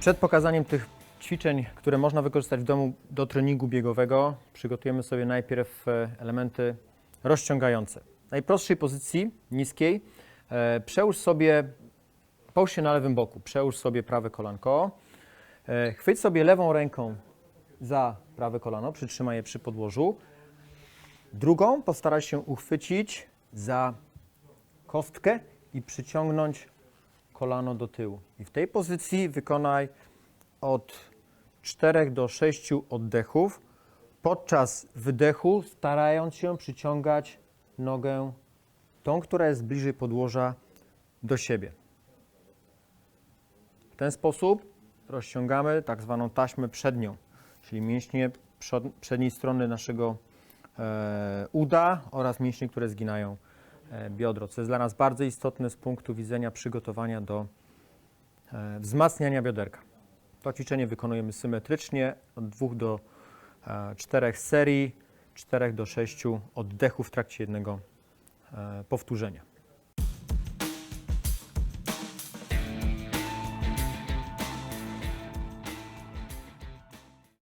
Przed pokazaniem tych ćwiczeń, które można wykorzystać w domu do treningu biegowego, przygotujemy sobie najpierw e, elementy rozciągające. W najprostszej pozycji, niskiej, e, przełóż sobie, połóż się na lewym boku, przełóż sobie prawe kolanko, e, chwyć sobie lewą ręką za prawe kolano, przytrzymaj je przy podłożu, drugą postaraj się uchwycić za kostkę i przyciągnąć kolano do tyłu. I w tej pozycji wykonaj od 4 do 6 oddechów. Podczas wydechu starając się przyciągać nogę, tą, która jest bliżej podłoża, do siebie. W ten sposób rozciągamy tak zwaną taśmę przednią, czyli mięśnie przedniej strony naszego e, uda oraz mięśnie, które zginają biodro, co jest dla nas bardzo istotne z punktu widzenia przygotowania do e, wzmacniania bioderka. To ćwiczenie wykonujemy symetrycznie od 2 do 4 serii, 4 do 6 oddechów w trakcie jednego e, powtórzenia.